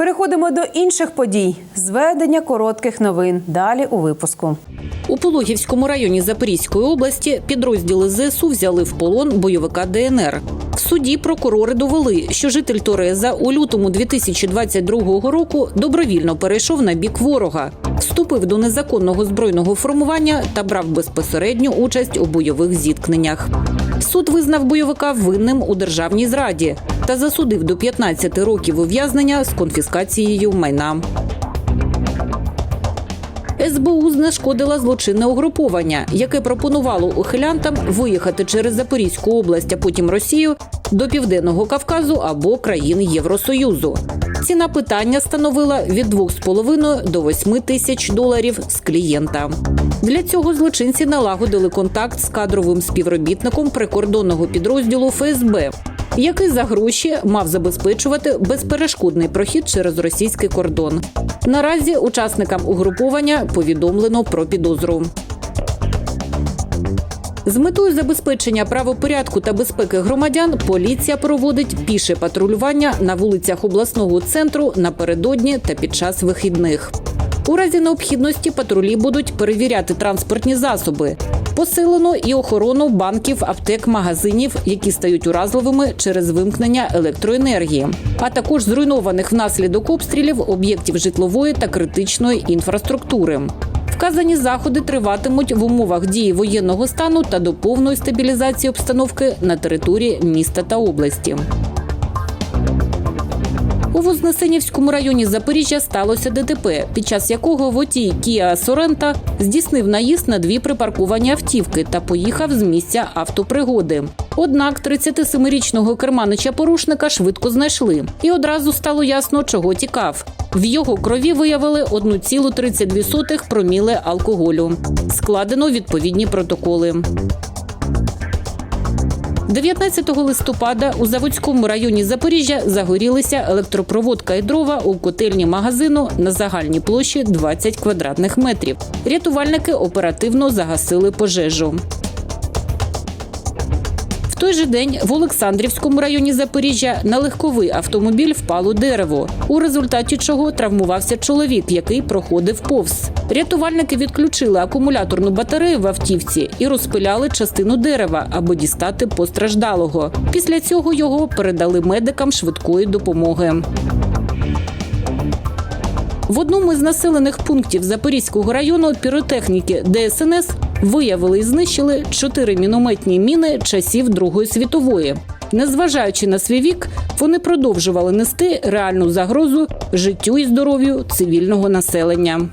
Переходимо до інших подій. Зведення коротких новин. Далі у випуску. У Пологівському районі Запорізької області підрозділи ЗСУ взяли в полон бойовика ДНР. В суді прокурори довели, що житель Тореза у лютому 2022 року добровільно перейшов на бік ворога, вступив до незаконного збройного формування та брав безпосередню участь у бойових зіткненнях. Суд визнав бойовика винним у державній зраді та засудив до 15 років ув'язнення з конфіскацією майна. СБУ знешкодила злочинне угруповання, яке пропонувало ухилянтам виїхати через Запорізьку область, а потім Росію до Південного Кавказу або країн Євросоюзу. Ціна питання становила від 2,5 до 8 тисяч доларів з клієнта. Для цього злочинці налагодили контакт з кадровим співробітником прикордонного підрозділу ФСБ, який за гроші мав забезпечувати безперешкодний прохід через російський кордон. Наразі учасникам угруповання повідомлено про підозру. З метою забезпечення правопорядку та безпеки громадян поліція проводить піше патрулювання на вулицях обласного центру напередодні та під час вихідних. У разі необхідності патрулі будуть перевіряти транспортні засоби. Посилено і охорону банків, аптек, магазинів, які стають уразливими через вимкнення електроенергії, а також зруйнованих внаслідок обстрілів об'єктів житлової та критичної інфраструктури. Вказані заходи триватимуть в умовах дії воєнного стану та до повної стабілізації обстановки на території міста та області. У Вознесенівському районі Запоріжжя сталося ДТП, під час якого водій Кіа Сорента здійснив наїзд на дві припарковані автівки та поїхав з місця автопригоди. Однак 37-річного керманича порушника швидко знайшли, і одразу стало ясно, чого тікав. В його крові виявили 1,32 проміле алкоголю. Складено відповідні протоколи. 19 листопада у Заводському районі Запоріжжя загорілися електропроводка і дрова у котельні магазину на загальній площі 20 квадратних метрів. Рятувальники оперативно загасили пожежу. Той же день в Олександрівському районі Запоріжжя на легковий автомобіль впало дерево, у результаті чого травмувався чоловік, який проходив повз. Рятувальники відключили акумуляторну батарею в автівці і розпиляли частину дерева, аби дістати постраждалого. Після цього його передали медикам швидкої допомоги. В одному із населених пунктів Запорізького району піротехніки ДСНС виявили і знищили чотири мінометні міни часів Другої світової. Незважаючи на свій вік, вони продовжували нести реальну загрозу життю і здоров'ю цивільного населення.